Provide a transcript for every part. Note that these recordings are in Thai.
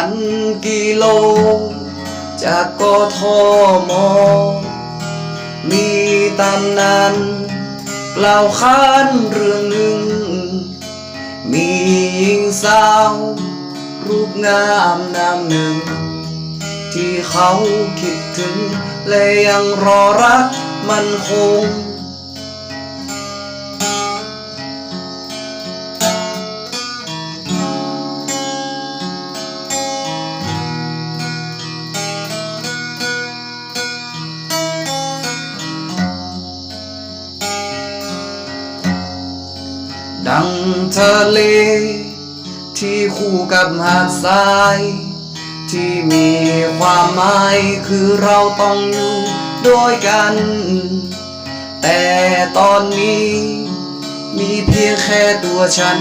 ันกิโล จากกทม มีตำนานกล่าวขานเรื่องหนึ่ง มีหญิงสาว รูปงามนามหนึ่ง ที่เขาคิดถึง และยังรอรักมันคง ดังทะเล ที่คู่กับหาดทราย ที่มีความหมายคือเราต้องอยู่ด้วยกัน แต่ตอนนี้ มีเพียงแค่ตัวฉัน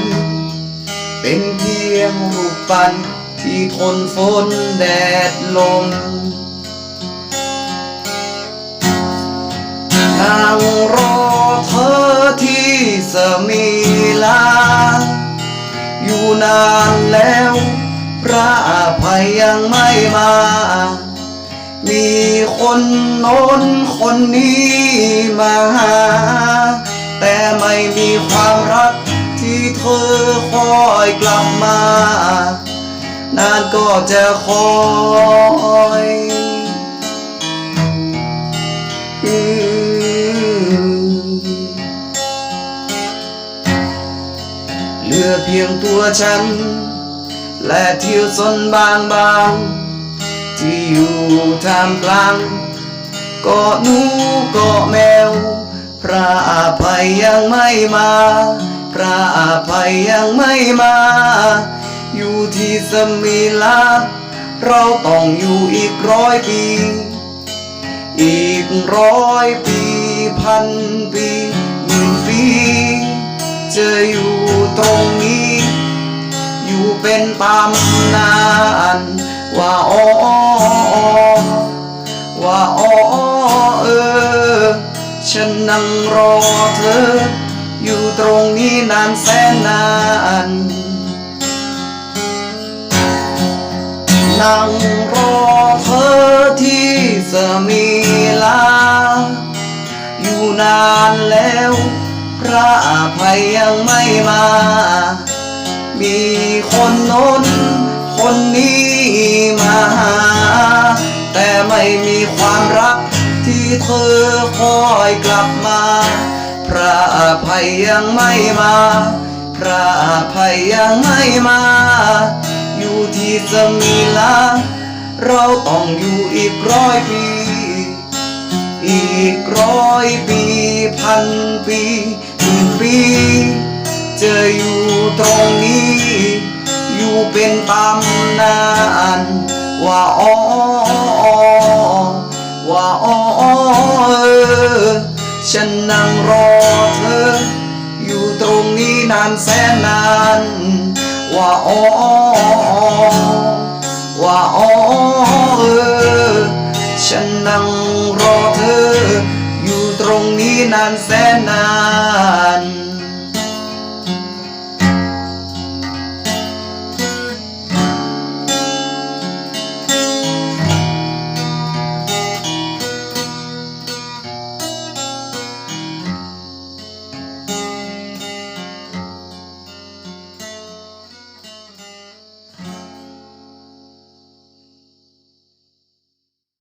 เป็นเพียงรูปปั้นที่ทนฝนแดดลมนั่งรอเธอที่สมี ลา อยู่นานแล้ว พระอภัยยังไม่มา มีคนโน้นคนนี้มาหา แต่ไม่มีความรักที่เธอคอยกลับมา นานก็จะคอย เหลือเพียงตัวฉัน และเทิวสนบางบางๆที่อยู่ท่ามกลางเกาะหนูเกาะแมว พระอภัยยังไม่มา พระอภัยยังไม่มา อยู่ที่สมิลาเราต้องอยู่อีกร้อยปี อีกร้อยปีพันปีหมื่นปีจะอยู่ ตรงนี้ อยู่เป็นตำนานว่าอ๋อว่าอ๋อเออ ฉันนั่งรอเธอ อยู่ตรงนี้นานแสนนานนั่งรอเธอที่สมิลา อยู่นานแล้ว ระอภัยยังไม่มา มีคนโน้นคนนี้มาหา แต่ไม่มีความรักที่เธอคอยกลับมา พระอภัยยังไม่มา พระอภัยยังไม่มา อยู่ที่สมิลาเราต้องอยู่อีกร้อยปี อีกร้อยปีพันปี ปี จะอยู่ตรงนี้ อยู่เป็นตำนานว่าอ๋อว่าอ๋อเออฉันนั่งรอเธอ อยู่ตรงนี้นานแสนนาน ว่าอ๋อ